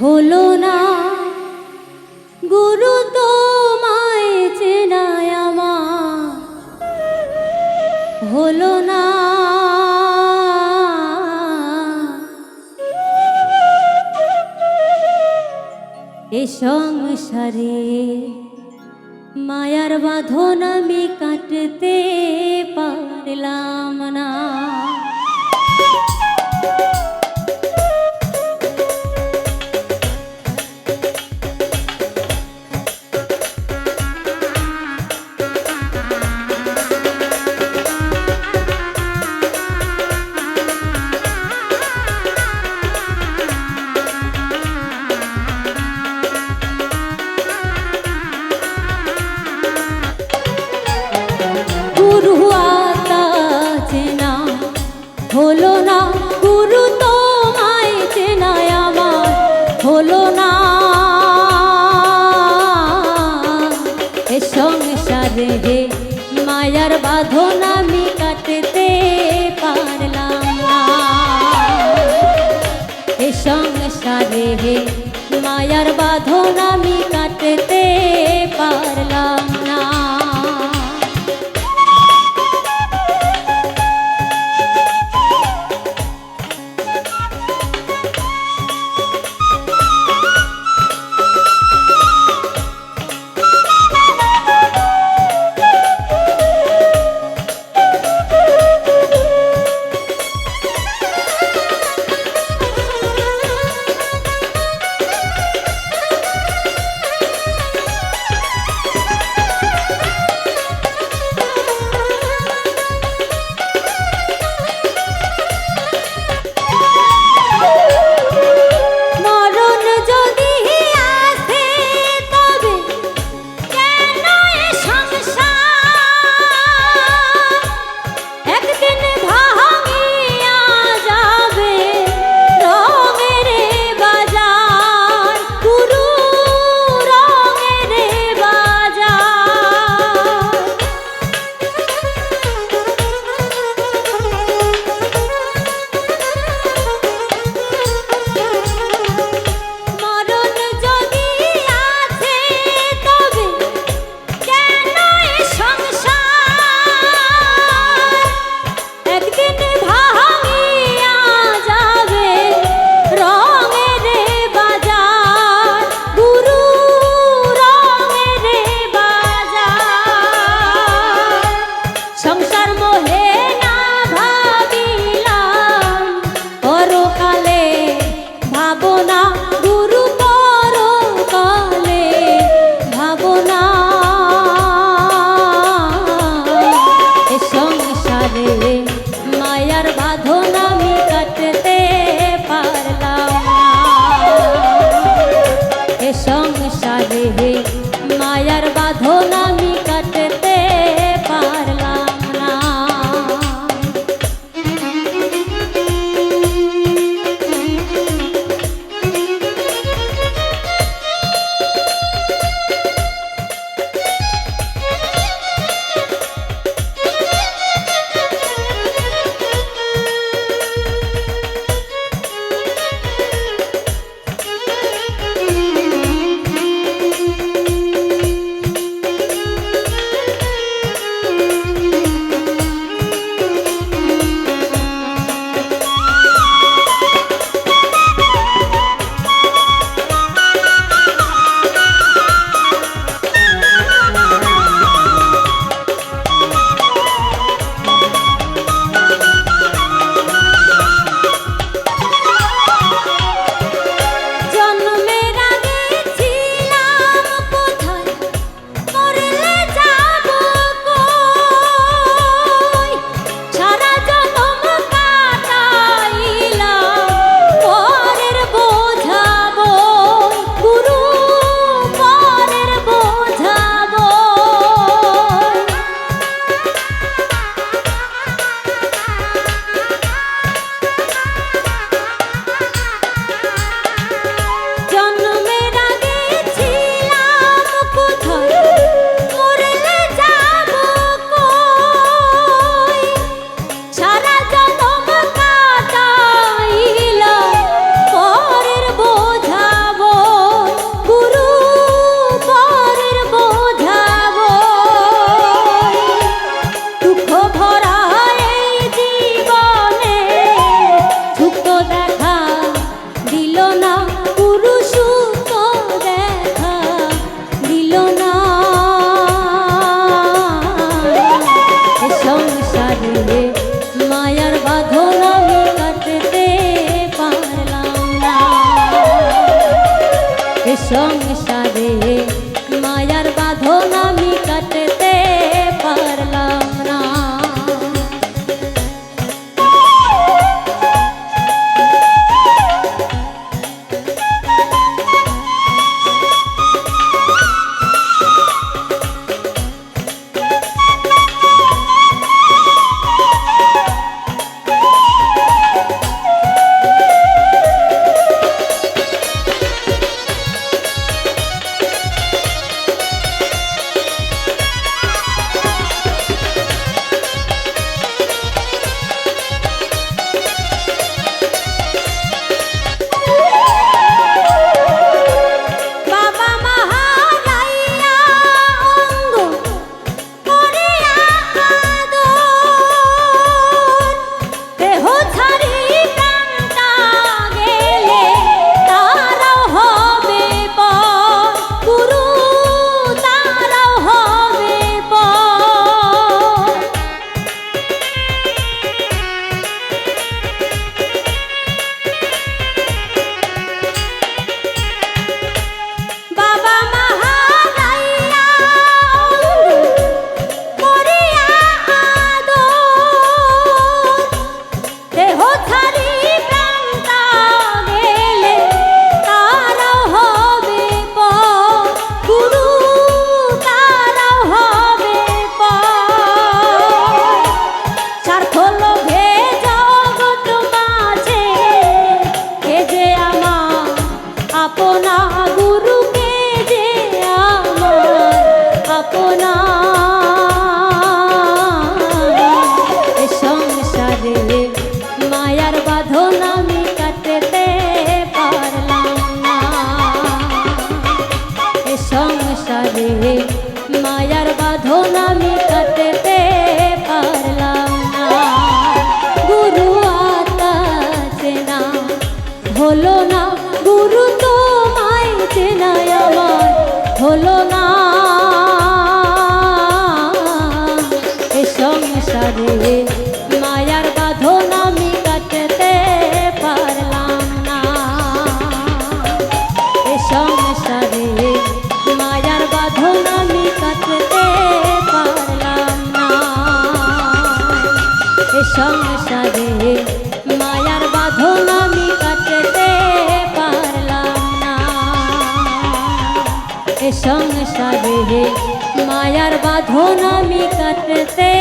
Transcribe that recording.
হলো না। গুরু তোমায় চেনায় আমার। হলো না। এ সংসারে মায়ার বাঁধন আমি কাটতে পারলাম না। রে হে মায়ার বাঁধন আমি কাটতে পারলাম না। এ সংসারে হে মায়ার বাঁধন আমি সংসারে সংসারে মায়ার বাঁধন আমি কাটতে